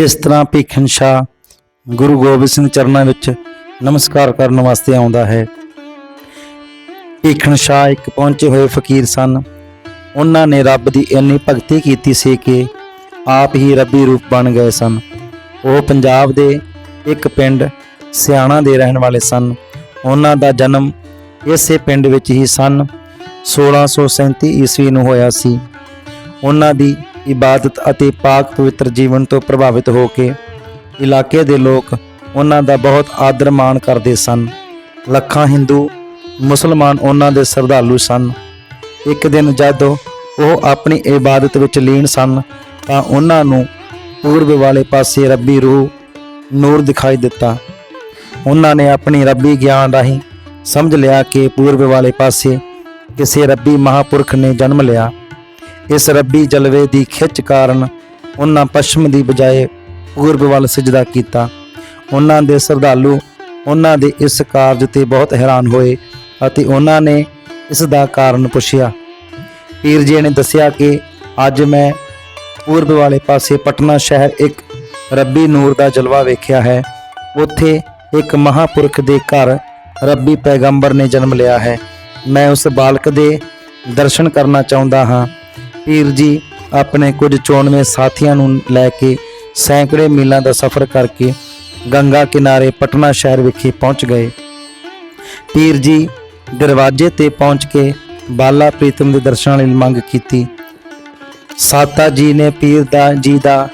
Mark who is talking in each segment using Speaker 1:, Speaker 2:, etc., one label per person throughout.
Speaker 1: ਕਿਸ ਤਰ੍ਹਾਂ ਭੀਖਨ ਸ਼ਾਹ ਗੁਰੂ ਗੋਬਿੰਦ ਸਿੰਘ ਚਰਨਾਂ ਵਿੱਚ ਨਮਸਕਾਰ ਕਰਨ ਵਾਸਤੇ ਆਉਂਦਾ ਹੈ। ਭੀਖਨ ਸ਼ਾਹ ਇੱਕ ਪਹੁੰਚੇ ਹੋਏ ਫਕੀਰ ਸਨ। ਉਹਨਾਂ ਨੇ ਰੱਬ ਦੀ ਇੰਨੀ ਭਗਤੀ ਕੀਤੀ ਸੀ ਕਿ ਆਪ ਹੀ ਰੱਬੀ ਰੂਪ ਬਣ ਗਏ ਸਨ। ਉਹ ਪੰਜਾਬ ਦੇ ਇੱਕ ਪਿੰਡ ਸਿਆਣਾ ਦੇ ਰਹਿਣ ਵਾਲੇ ਸਨ। ਉਹਨਾਂ ਦਾ ਜਨਮ ਇਸੇ ਪਿੰਡ ਵਿੱਚ ਹੀ ਸਨ। 1637 ਈਸਵੀ ਨੂੰ ਹੋਇਆ ਸੀ। ਉਹਨਾਂ ਦੀ ਇਬਾਦਤ ਅਤੇ ਪਾਕ ਪਵਿੱਤਰ ਜੀਵਨ ਤੋਂ ਪ੍ਰਭਾਵਿਤ ਹੋ ਕੇ ਇਲਾਕੇ ਦੇ ਲੋਕ ਉਹਨਾਂ ਦਾ ਬਹੁਤ ਆਦਰ ਮਾਣ ਕਰਦੇ ਸਨ। ਲੱਖਾਂ ਹਿੰਦੂ, ਮੁਸਲਮਾਨ ਉਹਨਾਂ ਦੇ ਸ਼ਰਧਾਲੂ ਸਨ। ਇੱਕ ਦਿਨ ਜਦ ਉਹ ਆਪਣੀ ਇਬਾਦਤ ਵਿੱਚ ਲੀਨ ਸਨ, ਤਾਂ ਉਹਨਾਂ ਨੂੰ ਪੂਰਬ ਵਾਲੇ ਪਾਸੇ ਰੱਬੀ ਰੂਹ ਨੂਰ ਦਿਖਾਈ ਦਿੱਤਾ। ਉਹਨਾਂ ਨੇ ਆਪਣੀ ਰੱਬੀ ਗਿਆਨ ਰਾਹੀਂ ਸਮਝ ਲਿਆ ਕਿ ਪੂਰਬ ਵਾਲੇ ਪਾਸੇ ਕਿਸੇ ਰੱਬੀ ਮਹਾਪੁਰਖ ਨੇ ਜਨਮ ਲਿਆ। ਇਸ ਰੱਬੀ ਜਲਵੇ ਦੀ ਖਿੱਚ ਕਾਰਨ ਉਹਨਾਂ ਪੱਛਮ ਦੀ ਬਜਾਏ ਪੂਰਬ ਵੱਲ ਸਜਦਾ ਕੀਤਾ। ਉਹਨਾਂ ਦੇ ਸ਼ਰਧਾਲੂ ਉਹਨਾਂ ਦੇ ਇਸ ਕਾਰਜ ਤੇ ਬਹੁਤ ਹੈਰਾਨ ਹੋਏ ਅਤੇ ਉਹਨਾਂ ਨੇ ਇਸ ਦਾ ਕਾਰਨ ਪੁੱਛਿਆ। ਪੀਰ ਜੀ ਨੇ ਦੱਸਿਆ ਕਿ ਅੱਜ ਮੈਂ ਪੂਰਬ ਵਾਲੇ ਪਾਸੇ ਪਟਨਾ ਸ਼ਹਿਰ ਇੱਕ ਰੱਬੀ ਨੂਰ ਦਾ ਜਲਵਾ ਵੇਖਿਆ ਹੈ। ਉੱਥੇ ਇੱਕ ਮਹਾਪੁਰਖ ਦੇ ਘਰ ਰੱਬੀ ਪੈਗੰਬਰ ਨੇ ਜਨਮ ਲਿਆ ਹੈ। ਮੈਂ ਉਸ ਬਾਲਕ ਦੇ ਦਰਸ਼ਨ ਕਰਨਾ ਚਾਹੁੰਦਾ ਹਾਂ। ਪੀਰ ਜੀ, ਆਪਣੇ ਕੁਝ ਚੋਣਵੇਂ ਸਾਥੀਆਂ ਨੂੰ ਲੈ ਕੇ ਸੈਂਕੜੇ ਮੀਲਾਂ ਦਾ ਸਫ਼ਰ ਕਰਕੇ ਗੰਗਾ ਕਿਨਾਰੇ ਪਟਨਾ ਸ਼ਹਿਰ ਵਿਖੇ ਪਹੁੰਚ ਗਏ। ਪੀਰ ਜੀ, ਦਰਵਾਜ਼ੇ ਤੇ ਪਹੁੰਚ ਕੇ ਬਾਲਾ ਪ੍ਰੀਤਮ ਦੇ ਦਰਸ਼ਨਾਂ ਲਈ ਮੰਗ ਕੀਤੀ। ਸਾਤਾ ਜੀ ਨੇ ਪੀਰ ਦਾ ਜੀ ਦਾ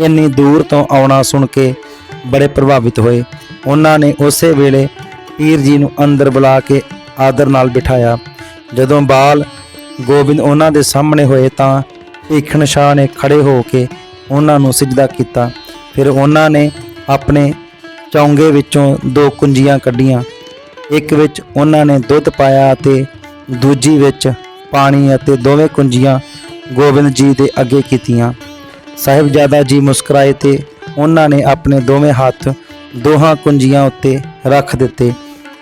Speaker 1: ਇੰਨੀ ਦੂਰ ਤੋਂ ਆਉਣਾ ਸੁਣ ਕੇ ਬੜੇ ਪ੍ਰਭਾਵਿਤ ਹੋਏ। ਉਹਨਾਂ ਨੇ ਉਸੇ ਵੇਲੇ ਪੀਰ ਜੀ ਨੂੰ ਅੰਦਰ ਬੁਲਾ ਕੇ ਆਦਰ ਨਾਲ ਬਿਠਾਇਆ। ਜਦੋਂ ਬਾਲ ਗੋਬਿੰਦ ਉਹਨਾਂ ਦੇ ਸਾਹਮਣੇ ਹੋਏ ਤਾਂ ਭੀਖਣ ਸ਼ਾਹ ਨੇ ਖੜੇ ਹੋ ਕੇ ਉਹਨਾਂ ਨੂੰ ਸਿਜਦਾ ਕੀਤਾ। ਫਿਰ ਉਹਨਾਂ ਨੇ ਆਪਣੇ ਚੌਂਗੇ ਵਿੱਚੋਂ ਦੋ ਕੁੰਜੀਆਂ ਕੱਢੀਆਂ। ਇੱਕ ਵਿੱਚ ਉਹਨਾਂ ਨੇ ਦੁੱਧ ਪਾਇਆ ਅਤੇ ਦੂਜੀ ਵਿੱਚ ਪਾਣੀ ਅਤੇ ਦੋਵੇਂ ਕੁੰਜੀਆਂ ਗੋਬਿੰਦ ਜੀ ਦੇ ਅੱਗੇ ਕੀਤੀਆਂ। ਸਾਹਿਬਜ਼ਾਦਾ ਜੀ ਮੁਸਕਰਾਏ ਤੇ ਉਹਨਾਂ ਨੇ ਆਪਣੇ ਦੋਵੇਂ ਹੱਥ ਦੋਹਾਂ ਕੁੰਜੀਆਂ ਉੱਤੇ ਰੱਖ ਦਿੱਤੇ।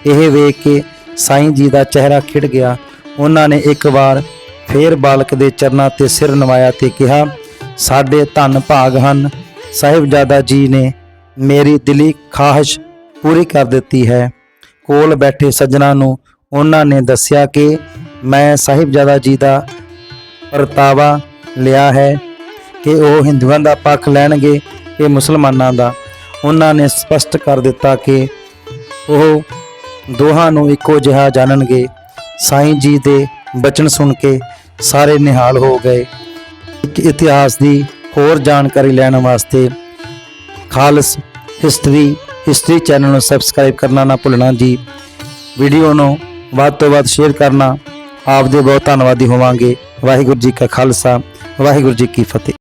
Speaker 1: ਇਹ ਵੇਖ ਕੇ ਸਾਈਂ ਜੀ ਦਾ ਚਿਹਰਾ ਖਿੜ ਗਿਆ ਉਹਨਾਂ ਨੇ ਇੱਕ ਵਾਰ ਫੇਰ ਬਾਲਕ ਦੇ ਚਰਨਾਂ ਤੇ ਸਿਰ ਨਵਾਇਆ ਤੇ ਕਿਹਾ, ਸਾਡੇ ਧੰਨ ਭਾਗ ਹਨ। ਸਾਹਿਬਜ਼ਾਦਾ ਜੀ ਨੇ ਮੇਰੀ ਦਿਲੀ ਖਾਹਿਸ਼ ਪੂਰੀ ਕਰ ਦਿੱਤੀ ਹੈ। ਕੋਲ ਬੈਠੇ ਸੱਜਣਾ ਨੂੰ ਉਹਨਾਂ ਨੇ ਦੱਸਿਆ ਕਿ ਮੈਂ ਸਾਹਿਬਜ਼ਾਦਾ ਜੀ ਦਾ ਪਰਤਾਵਾ ਲਿਆ ਹੈ ਕਿ ਉਹ ਹਿੰਦੂਆਂ ਦਾ ਪੱਖ ਲੈਣਗੇ ਕਿ ਮੁਸਲਮਾਨਾਂ ਦਾ। ਉਹਨਾਂ ਨੇ ਸਪਸ਼ਟ ਕਰ ਦਿੱਤਾ ਕਿ ਉਹ ਦੋਹਾਂ ਨੂੰ ਇੱਕੋ ਜਿਹਾ ਜਾਣਨਗੇ। ਸਾਈਂ ਜੀ ਦੇ ਬਚਨ ਸੁਣ ਕੇ ਸਾਰੇ ਨਿਹਾਲ ਹੋ ਗਏ। ਇੱਕ ਇਤਿਹਾਸ ਦੀ ਹੋਰ ਜਾਣਕਾਰੀ ਲੈਣ ਵਾਸਤੇ ਖਾਲਸ ਹਿਸਟਰੀ ਹਿਸਟਰੀ ਚੈਨਲ ਨੂੰ ਸਬਸਕ੍ਰਾਈਬ ਕਰਨਾ ਨਾ ਭੁੱਲਣਾ ਜੀ। ਵੀਡੀਓ ਨੂੰ ਵੱਧ ਤੋਂ ਵੱਧ ਸ਼ੇਅਰ ਕਰਨਾ। ਆਪ ਦੇ ਬਹੁਤ ਧੰਨਵਾਦੀ ਹੋਵਾਂਗੇ। ਵਾਹਿਗੁਰੂ ਜੀ ਕਾ ਖਾਲਸਾ, ਵਾਹਿਗੁਰੂ ਜੀ ਕੀ ਫਤਿਹ।